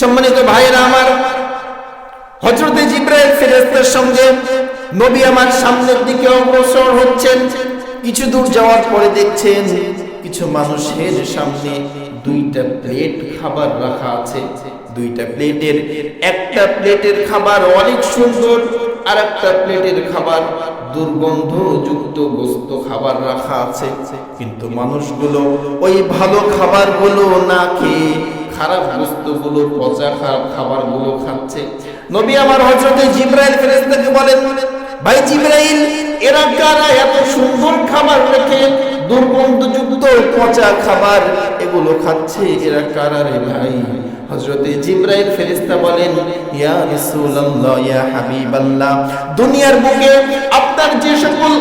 সম্মানিত ভাইরা আমার হজরতে জিব্রাইল ফেরেস্তার সঙ্গে নবী আমার সামনের দিকে অগ্রসর হচ্ছেন। কিছু দূর যাওয়ার পরে দেখছেন কিছু মানুষের সামনে দুইটা প্লেট খাবার রাখা আছে। দুইটা প্লেটের, একটা প্লেটের খাবার অনেক সুন্দর আর একটা প্লেটের খাবার দুর্গন্ধ যুক্ত গোস্ত খাবার রাখা আছে। কিন্তু মানুষগুলো ওই ভালো খাবারগুলো না খেয়ে খারাপ বস্তুগুলো পচা খারাপ খাবারগুলো খাচ্ছে। নবী আমার হজরতে জিব্রাইল ফেরেশতাকে বলেন ভাই জিব্রাইল এরা কারা? এত সুন্দর খাবার রেখে দুর্গন্ধযুক্ত পচা খাবার, এগুলো খাচ্ছে এরা ভাই দুনিয়ার বুকে আপনার যে সকল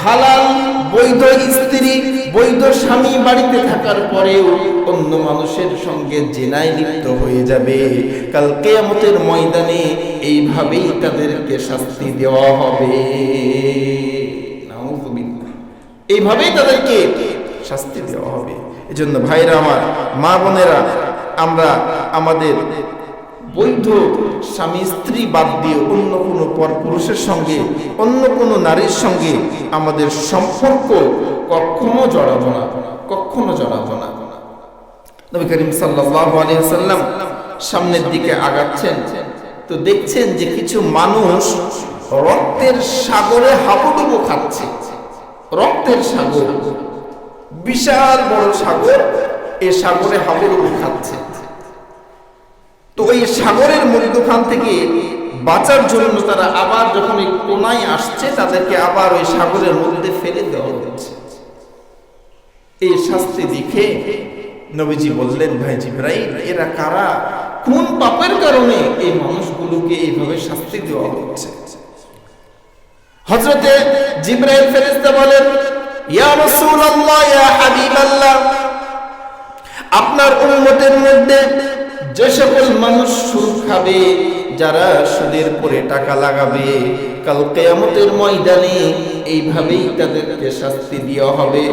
হালাল, বৈধ স্ত্রী, বৈধ স্বামী বাড়িতে থাকার পরেও অন্য মানুষের সঙ্গে জেনায় লিপ্ত হয়ে যাবে কাল কেয়ামতের ময়দানে এইভাবেই তাদেরকে শাস্তি দেওয়া হবে। এইভাবেই তাদেরকে শাস্তি দেওয়া হবে। এজন্য ভাইরা আমার, মা বোনেরা, আমরা আমাদের বৈধ স্বামী স্ত্রী বাদ দিয়ে অন্য কোনো পর পুরুষের সঙ্গে, অন্য কোনো নারীর সঙ্গে আমাদের সম্পর্ক কখনো জড়াবো না, কখনো জড়াবো না। নবী করিম সাল্লাল্লাহু আলাইহি সাল্লাম সামনের দিকে আগাচ্ছেন, তো দেখছেন যে কিছু মানুষ রক্তের সাগরে হাবুডুবু খাচ্ছে। রক্তের সাগর, বিশাল বড় সাগর এই সাগরে হাবুডুবু খাচ্ছে। তো ওই সাগরের মধ্যখান থেকে বাঁচার জন্য তারা আবার যখন এই কোনায় আসছে, তাদেরকে আবার ওই সাগরের মধ্যে ফেলে দেওয়া হচ্ছে। এই শাস্তি দেখে নবীজি বললেন, ভাই এরা কারা? কোন পাপের কারণে এই মানুষগুলোকে এইভাবে শাস্তি দেওয়া হচ্ছে? হযরতে জিব্রাইল ফেরেশতা বলেন, ইয়া রাসূলুল্লাহ, ইয়া হাবিবাল্লাহ, আপনার উম্মতের মধ্যে যে সকল মানুষ সুদ খাবে, যারা সুদের পরে টাকা লাগাবে, কাল কেয়ামতের ময়দানে এইভাবেই তাদেরকে শাস্তি দেওয়া হবে।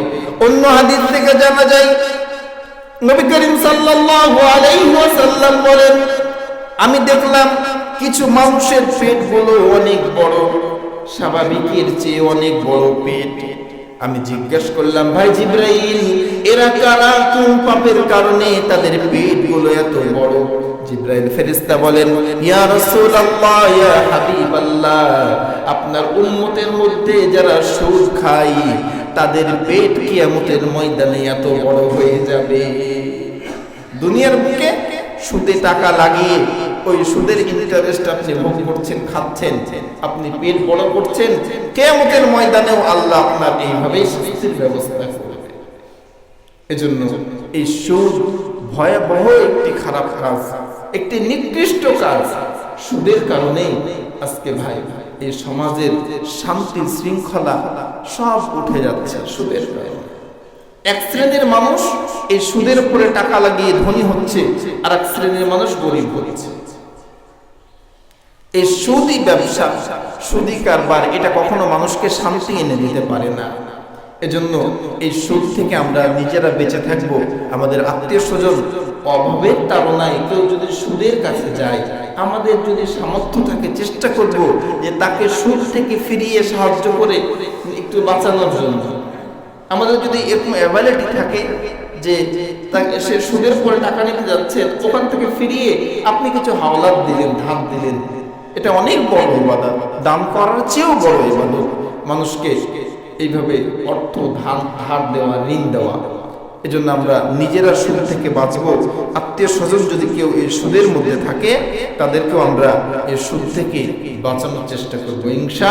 অন্য হাদিস থেকে জানা যায়, নবী করিম সাল্লাল্লাহু আলাইহি ওয়াসাল্লাম বলেন, আমি দেখলাম কিছু মানুষের পেটগুলো অনেক বড়। স্বাভাবিকের চেয়ে অনেক বড় পেট। আমি জিজ্ঞেস করলাম, ভাই জিব্রাইল, এরা কারা? কোন পাপের কারণে তাদের পেটগুলো এত বড়? জিব্রাইল ফেরেশতা বলেন, ইয়া রাসূলুল্লাহ, ইয়া হাবিবাল্লাহ, আপনার উম্মতের মধ্যে যারা সুদ খায়, তাদের পেট কিয়ামতের ময়দানে এত বড় হয়ে যাবে। দুনিয়ার বুকে সুদে টাকা লাগিয়ে ওই সুদের ইন্টারেস্ট আপনি ভোগ করছেন, খাচ্ছেন, আপনি পেট বড় করছেন, কেয়ামতের ময়দানেও আল্লাহ আপনার এইভাবেই ব্যবস্থা এজন্য এই সুদ ভয়াবহ একটি খারাপ কাজ, একটি নিকৃষ্ট কাজ। সুদের কারণে আজকে ভাই, এই সমাজের শান্তি শৃঙ্খলা সব উঠে যাচ্ছে সুদের এক শ্রেণির মানুষ এই সুদের উপরে টাকা লাগিয়ে ধনী হচ্ছে আর এক শ্রেণির মানুষ গরিব হচ্ছে। এই সুদি ব্যবসা, সুদি কারবার, এটা কখনো মানুষকে শান্তি এনে দিতে পারে না। এজন্য এই সুদ থেকে আমরা নিজেরা বেঁচে থাকব। আমাদের আত্মীয় স্বজন অভাবের তাড়নায় কেউ যদি সুদের কাছে যায়, আমাদের যদি সামর্থ্য থাকে, চেষ্টা করব যে তাকে সুদ থেকে ফিরিয়ে সাহায্য করে একটু বাঁচানোর জন্য। আমাদের যদি এরকম অ্যাভেলিটি থাকে যে তাকে সে সুদের পরে টাকা নিতে যাচ্ছে, ওখান থেকে ফিরিয়ে আপনি কিছু হাওলাত দিলেন, ধার দিলেন এটা অনেক বড় ইবাদত। দান করার চেয়েও বড় ইবাদত। মানুষকে এইভাবে অর্থ, ধান, ধার দেওয়া, ঋণ দেওয়া। এজন্য আমরা নিজেরা সুদ থেকে বাঁচব। আত্মীয় স্বজন যদি কেউ এই সুদের মধ্যে থাকে, তাদেরকেও আমরা এই সুদ থেকে বাঁচানোর চেষ্টা করব। ইনশা